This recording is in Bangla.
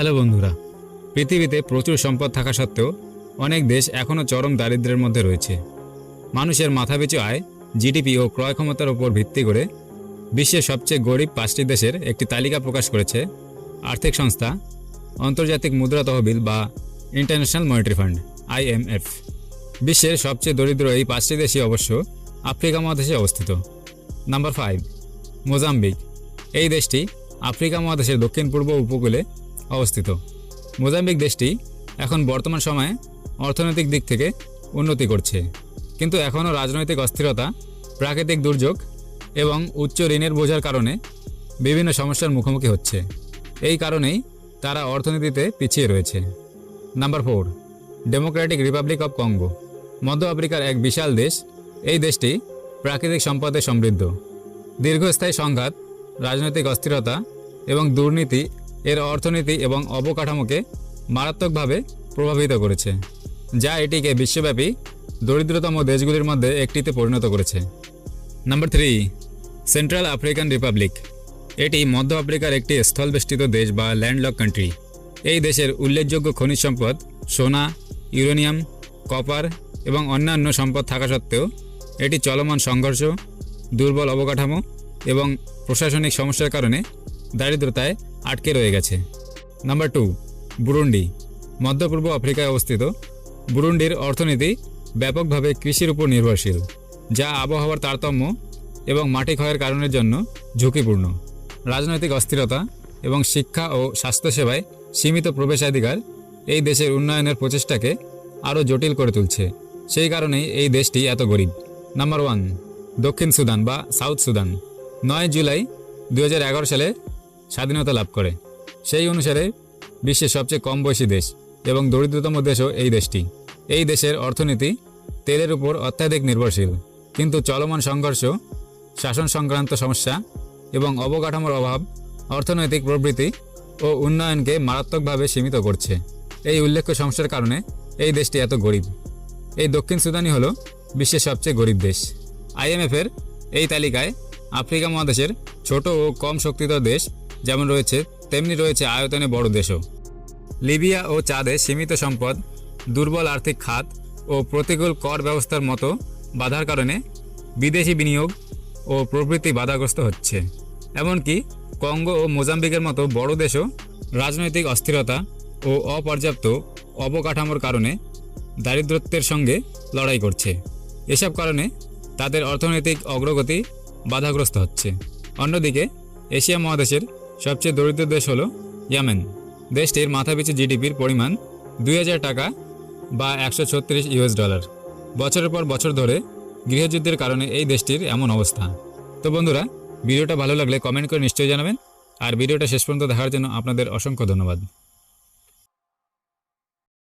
হ্যালো বন্ধুরা, পৃথিবীতে প্রচুর সম্পদ থাকা সত্ত্বেও অনেক দেশ এখনও চরম দারিদ্র্যের মধ্যে রয়েছে। মানুষের মাথাপিছু আয় জিডিপি ও ক্রয় ক্ষমতার উপর ভিত্তি করে বিশ্বের সবচেয়ে গরিব পাঁচটি দেশের একটি তালিকা প্রকাশ করেছে আর্থিক সংস্থা, আন্তর্জাতিক মুদ্রা তহবিল বা ইন্টারন্যাশনাল মনিটারি ফান্ড আইএমএফ বিশ্বের সবচেয়ে দরিদ্র এই পাঁচটি দেশই অবশ্য আফ্রিকা মহাদেশে অবস্থিত। Number five Mozambique. এই দেশটি আফ্রিকা মহাদেশের দক্ষিণ পূর্ব উপকূলে অবস্থিত। মোজাম্বিক দেশটি এখন বর্তমান সময়ে অর্থনৈতিক দিক থেকে উন্নতি করছে। কিন্তু এখনও রাজনৈতিক অস্থিরতা, প্রাকৃতিক দুর্যোগ এবং উচ্চ ঋণের বোঝার কারণে বিভিন্ন সমস্যার মুখোমুখি হচ্ছে। এই কারণেই তারা অর্থনীতিতে পিছিয়ে রয়েছে। Number four, democratic republic of Congo. মধ্য আফ্রিকার এক বিশাল দেশ, এই দেশটি প্রাকৃতিক সম্পদে সমৃদ্ধ। দীর্ঘস্থায়ী সংঘাত, রাজনৈতিক অস্থিরতা এবং দুর্নীতি এর অর্থনীতি এবং অবকাঠামোকে মারাত্মকভাবে প্রভাবিত করেছে, যা এটিকে বিশ্বব্যাপী দরিদ্রতম দেশগুলির মধ্যে একটিতে পরিণত করেছে। Number three, central African republic. এটি মধ্য আফ্রিকার একটি স্থলবেষ্টিত দেশ বা ল্যান্ডলক কান্ট্রি। এই দেশের উল্লেখযোগ্য খনিজ সম্পদ, সোনা, ইউরেনিয়াম, কপার এবং অন্যান্য সম্পদ থাকা সত্ত্বেও, এটি চলমান সংঘর্ষ, দুর্বল অবকাঠামো এবং প্রশাসনিক সমস্যার কারণে দারিদ্রতায় আটকে রয়ে গেছে। নাম্বার টু বুরুন্ডি মধ্যপূর্ব আফ্রিকায় অবস্থিত। বুরুন্ডির অর্থনীতি ব্যাপকভাবে কৃষির উপর নির্ভরশীল, যা আবহাওয়ার তারতম্য এবং মাটি ক্ষয়ের কারণের জন্য ঝুঁকিপূর্ণ। রাজনৈতিক অস্থিরতা এবং শিক্ষা ও স্বাস্থ্যসেবায় সীমিত প্রবেশাধিকার এই দেশের উন্নয়নের প্রচেষ্টাকে আরও জটিল করে তুলছে। সেই কারণেই এই দেশটি এত গরিব। নাম্বার ওয়ান দক্ষিণ সুদান বা সাউথ সুদান। নয় জুলাই দু হাজার এগারো সালে স্বাধীনতা লাভ করে। সেই অনুসারে বিশ্বের সবচেয়ে কম বয়সী দেশ এবং দরিদ্রতম দেশও এই দেশটি। এই দেশের অর্থনীতি তেলের উপর অত্যাধিক নির্ভরশীল, কিন্তু চলমান সংঘর্ষ, শাসন সংক্রান্ত সমস্যা এবং অবকাঠামোর অভাব, অর্থনৈতিক প্রবৃদ্ধি ও উন্নয়নকে মারাত্মকভাবে সীমিত করছে। এই উল্লেখ্য সমস্যার কারণে এই দেশটি এত গরিব। এই দক্ষিণ সুদানই হলো বিশ্বের সবচেয়ে গরিব দেশ। আইএমএফের এই তালিকায় আফ্রিকা মহাদেশের ছোট ও কম শক্তিধর দেশ যেমন রয়েছে, তেমনি রয়েছে আয়তনে বড় দেশও। লিবিয়া ও চাঁদে সীমিত সম্পদ, দুর্বল আর্থিক খাত ও প্রতিকূল কর ব্যবস্থার মতো বাধার কারণে বিদেশি বিনিয়োগ ও প্রবৃত্তি বাধাগ্রস্ত হচ্ছে। এমনকি কঙ্গো ও মোজাম্বিকের মতো বড় দেশও রাজনৈতিক অস্থিরতা ও অপর্যাপ্ত অবকাঠামোর কারণে দারিদ্রত্বের সঙ্গে লড়াই করছে। এসব কারণে তাদের অর্থনৈতিক অগ্রগতি বাধাগ্রস্ত হচ্ছে। অন্যদিকে, এশিয়া মহাদেশের সবচেয়ে দরিদ্র দেশ হল ইয়ামেন। দেশটির মাথাপিছু জিডিপির পরিমাণ দুই হাজার টাকা বা একশো ছত্রিশ ইউএস ডলার। বছরের পর বছর ধরে গৃহযুদ্ধের কারণে এই দেশটির এমন অবস্থা। তো বন্ধুরা, ভিডিওটা ভালো লাগলে কমেন্ট করে নিশ্চয়ই জানাবেন। আর ভিডিওটা শেষ পর্যন্ত দেখার জন্য আপনাদের অসংখ্য ধন্যবাদ।